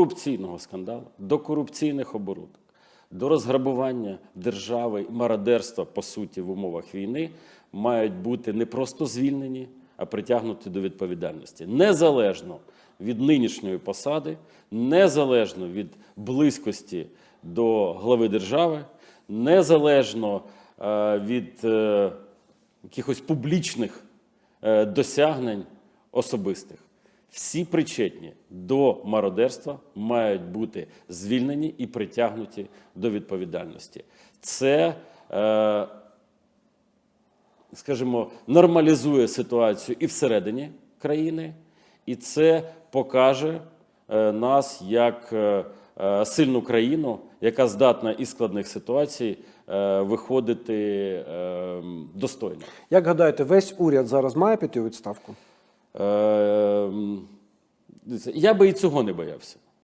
корупційного скандалу, до корупційних оборудок, до розграбування держави мародерства, по суті, в умовах війни, мають бути не просто звільнені, а притягнуті до відповідальності. Незалежно від нинішньої посади, незалежно від близькості до глави держави, незалежно е, від е, якихось публічних е, досягнень особистих. Всі причетні до мародерства мають бути звільнені і притягнуті до відповідальності. Це, е, скажімо, нормалізує ситуацію і всередині країни, і це покаже е, нас як е, е, сильну країну, яка здатна із складних ситуацій е, виходити е, достойно. Як гадаєте, весь уряд зараз має піти у відставку? Е, дивіться, Я би і цього не боявся.